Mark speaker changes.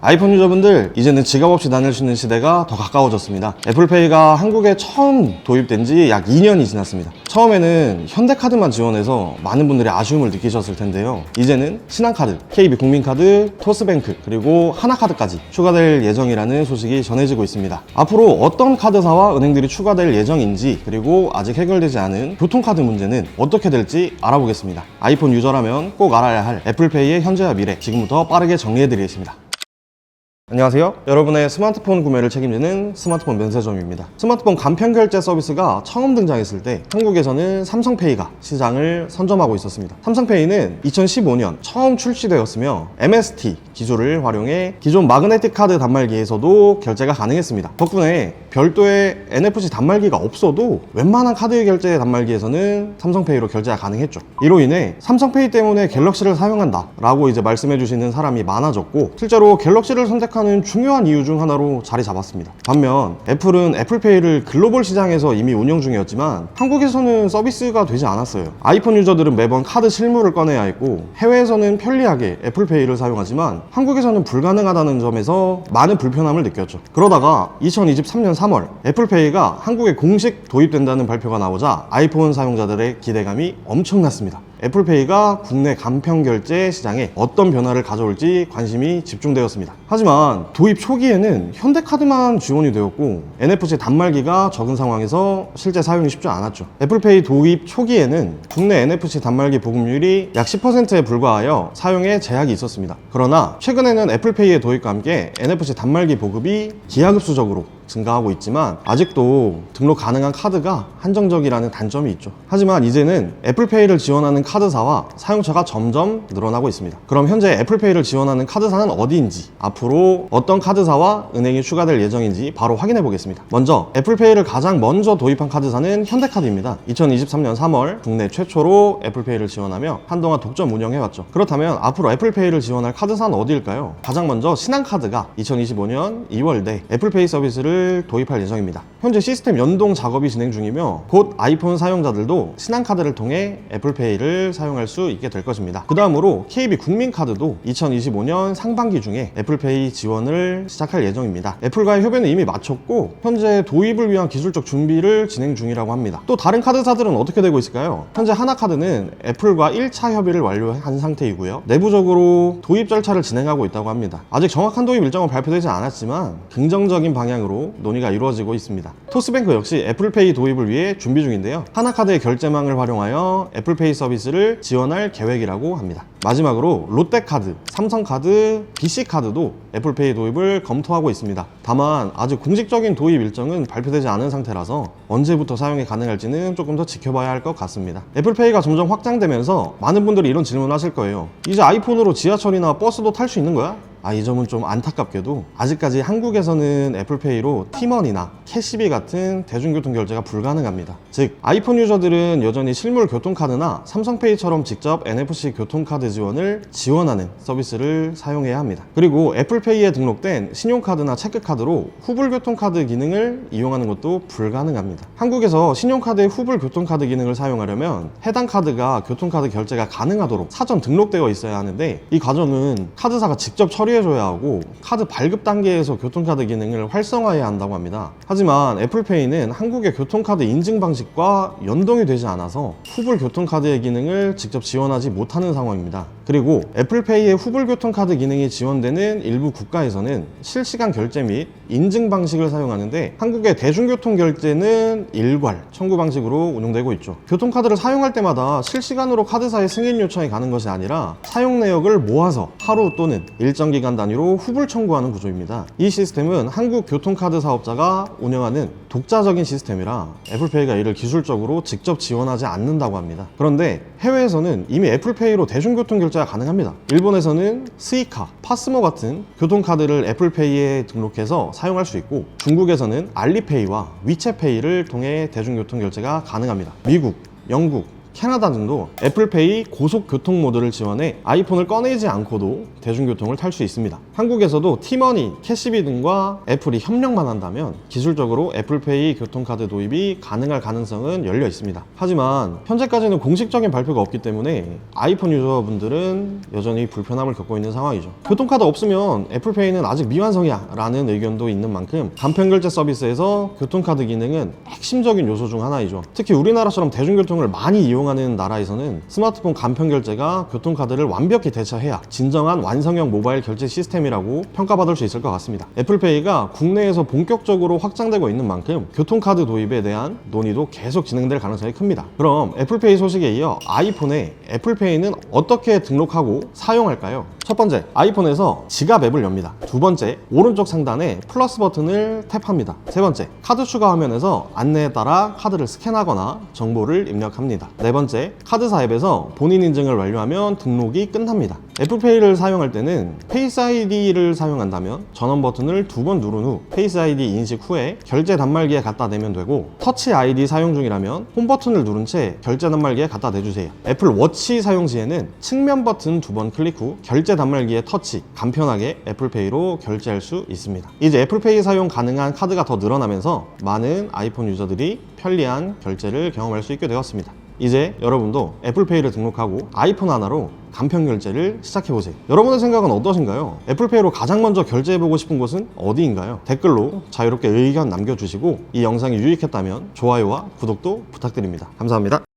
Speaker 1: 아이폰 유저분들 이제는 지갑 없이 다닐 수 있는 시대가 더 가까워졌습니다. 애플페이가 한국에 처음 도입된 지 약 2년이 지났습니다. 처음에는 현대카드만 지원해서 많은 분들이 아쉬움을 느끼셨을 텐데요. 이제는 신한카드, KB국민카드, 토스뱅크 그리고 하나카드까지 추가될 예정이라는 소식이 전해지고 있습니다. 앞으로 어떤 카드사와 은행들이 추가될 예정인지 그리고 아직 해결되지 않은 교통카드 문제는 어떻게 될지 알아보겠습니다. 아이폰 유저라면 꼭 알아야 할 애플페이의 현재와 미래 지금부터 빠르게 정리해드리겠습니다 안녕하세요. 여러분의 스마트폰 구매를 책임지는 스마트폰 면세점입니다. 스마트폰 간편 결제 서비스가 처음 등장했을 때 한국에서는 삼성페이가 시장을 선점하고 있었습니다. 삼성페이는 2015년 처음 출시되었으며 MST 기술을 활용해 기존 마그네틱 카드 단말기에서도 결제가 가능했습니다. 덕분에 별도의 NFC 단말기가 없어도 웬만한 카드 결제 단말기에서는 삼성페이로 결제가 가능했죠. 이로 인해 삼성페이 때문에 갤럭시를 사용한다 라고 이제 말씀해 주시는 사람이 많아졌고 실제로 갤럭시를 선택 하는 중요한 이유 중 하나로 자리 잡았습니다. 반면 애플은 애플페이를 글로벌 시장에서 이미 운영 중이었지만 한국에서는 서비스가 되지 않았어요. 아이폰 유저들은 매번 카드 실물을 꺼내야 했고 해외에서는 편리하게 애플페이를 사용하지만 한국에서는 불가능하다는 점에서 많은 불편함을 느꼈죠. 그러다가 2023년 3월 애플페이가 한국에 공식 도입된다는 발표가 나오자 아이폰 사용자들의 기대감이 엄청났습니다. 애플페이가 국내 간편 결제 시장에 어떤 변화를 가져올지 관심이 집중되었습니다. 하지만 도입 초기에는 현대카드만 지원이 되었고 NFC 단말기가 적은 상황에서 실제 사용이 쉽지 않았죠. 애플페이 도입 초기에는 국내 NFC 단말기 보급률이 약 10%에 불과하여 사용에 제약이 있었습니다. 그러나 최근에는 애플페이의 도입과 함께 NFC 단말기 보급이 기하급수적으로 증가하고 있지만 아직도 등록 가능한 카드가 한정적이라는 단점이 있죠. 하지만 이제는 애플페이를 지원하는 카드사와 사용처가 점점 늘어나고 있습니다. 그럼 현재 애플페이를 지원하는 카드사는 어디인지 앞으로 어떤 카드사와 은행이 추가될 예정인지 바로 확인해 보겠습니다. 먼저 애플페이를 가장 먼저 도입한 카드사는 현대카드입니다. 2023년 3월 국내 최초로 애플페이를 지원하며 한동안 독점 운영해왔죠. 그렇다면 앞으로 애플페이를 지원할 카드사는 어디일까요? 가장 먼저 신한카드가 2025년 2월 내 애플페이 서비스를 도입할 예정입니다. 현재 시스템 연동 작업이 진행 중이며 곧 아이폰 사용자들도 신한카드를 통해 애플페이를 사용할 수 있게 될 것입니다. 그 다음으로 KB 국민카드도 2025년 상반기 중에 애플페이 지원을 시작할 예정입니다. 애플과의 협의는 이미 마쳤고 현재 도입을 위한 기술적 준비를 진행 중이라고 합니다. 또 다른 카드사들은 어떻게 되고 있을까요? 현재 하나카드는 애플과 1차 협의를 완료한 상태이고요. 내부적으로 도입 절차를 진행하고 있다고 합니다. 아직 정확한 도입 일정은 발표되지 않았지만 긍정적인 방향으로 논의가 이루어지고 있습니다. 토스뱅크 역시 애플페이 도입을 위해 준비 중인데요. 하나카드의 결제망을 활용하여 애플페이 서비스를 지원할 계획이라고 합니다. 마지막으로 롯데카드, 삼성카드, BC카드도 애플페이 도입을 검토하고 있습니다. 다만 아직 공식적인 도입 일정은 발표되지 않은 상태라서 언제부터 사용이 가능할지는 조금 더 지켜봐야 할 것 같습니다. 애플페이가 점점 확장되면서 많은 분들이 이런 질문을 하실 거예요. 이제 아이폰으로 지하철이나 버스도 탈 수 있는 거야? 아, 이 점은 좀 안타깝게도 아직까지 한국에서는 애플페이로 티머니나 캐시비 같은 대중교통 결제가 불가능합니다. 즉, 아이폰 유저들은 여전히 실물 교통카드나 삼성페이처럼 직접 NFC 교통카드 지원을 지원하는 서비스를 사용해야 합니다. 그리고 애플페이에 등록된 신용카드나 체크카드로 후불 교통카드 기능을 이용하는 것도 불가능합니다. 한국에서 신용카드의 후불 교통카드 기능을 사용하려면 해당 카드가 교통카드 결제가 가능하도록 사전 등록되어 있어야 하는데 이 과정은 카드사가 직접 처리해 줘야 하고 카드 발급 단계에서 교통카드 기능을 활성화해야 한다고 합니다. 하지만 애플페이는 한국의 교통카드 인증 방식과 연동이 되지 않아서 후불 교통카드의 기능을 직접 지원하지 못하는 상황입니다. 그리고 애플페이의 후불 교통카드 기능이 지원되는 일부 국가에서는 실시간 결제 및 인증 방식을 사용하는데 한국의 대중교통 결제는 일괄 청구 방식으로 운영되고 있죠. 교통카드를 사용할 때마다 실시간으로 카드사의 승인 요청이 가는 것이 아니라 사용 내역을 모아서 하루 또는 일정 기간 단위로 후불 청구하는 구조입니다. 이 시스템은 한국 교통카드 사업자가 운영하는 독자적인 시스템이라 애플페이가 이를 기술적으로 직접 지원하지 않는다고 합니다. 그런데 해외에서는 이미 애플페이로 대중교통 결제 가 가능합니다. 일본에서는 스이카, 파스모 같은 교통카드를 애플페이에 등록해서 사용할 수 있고 중국에서는 알리페이와 위챗페이를 통해 대중교통 결제가 가능합니다. 미국, 영국, 캐나다 등도 애플페이 고속 교통 모드를 지원해 아이폰을 꺼내지 않고도 대중교통을 탈 수 있습니다. 한국에서도 티머니, 캐시비 등과 애플이 협력만 한다면 기술적으로 애플페이 교통카드 도입이 가능할 가능성은 열려 있습니다. 하지만 현재까지는 공식적인 발표가 없기 때문에 아이폰 유저분들은 여전히 불편함을 겪고 있는 상황이죠. 교통카드 없으면 애플페이는 아직 미완성이야 라는 의견도 있는 만큼 간편결제 서비스에서 교통카드 기능은 핵심적인 요소 중 하나이죠. 특히 우리나라처럼 대중교통을 많이 이용 하는 나라에서는 스마트폰 간편 결제가 교통카드를 완벽히 대체해야 진정한 완성형 모바일 결제 시스템이라고 평가받을 수 있을 것 같습니다. 애플페이가 국내에서 본격적으로 확장되고 있는 만큼 교통카드 도입에 대한 논의도 계속 진행될 가능성이 큽니다. 그럼 애플페이 소식에 이어 아이폰에 애플페이는 어떻게 등록하고 사용할까요? 첫 번째, 아이폰에서 지갑 앱을 엽니다. 두 번째, 오른쪽 상단에 플러스 버튼을 탭합니다. 세 번째, 카드 추가 화면에서 안내에 따라 카드를 스캔하거나 정보를 입력합니다. 네 번째, 카드사 앱에서 본인 인증을 완료하면 등록이 끝납니다. 애플페이를 사용할 때는 페이스 아이디를 사용한다면 전원 버튼을 두 번 누른 후 페이스 아이디 인식 후에 결제 단말기에 갖다 대면 되고 터치 아이디 사용 중이라면 홈 버튼을 누른 채 결제 단말기에 갖다 대주세요. 애플 워치 사용 시에는 측면 버튼 두 번 클릭 후 결제 단말기에 터치 간편하게 애플페이로 결제할 수 있습니다. 이제 애플페이 사용 가능한 카드가 더 늘어나면서 많은 아이폰 유저들이 편리한 결제를 경험할 수 있게 되었습니다. 이제 여러분도 애플페이를 등록하고 아이폰 하나로 간편 결제를 시작해보세요. 여러분의 생각은 어떠신가요? 애플페이로 가장 먼저 결제해보고 싶은 곳은 어디인가요? 댓글로 자유롭게 의견 남겨주시고 이 영상이 유익했다면 좋아요와 구독도 부탁드립니다. 감사합니다.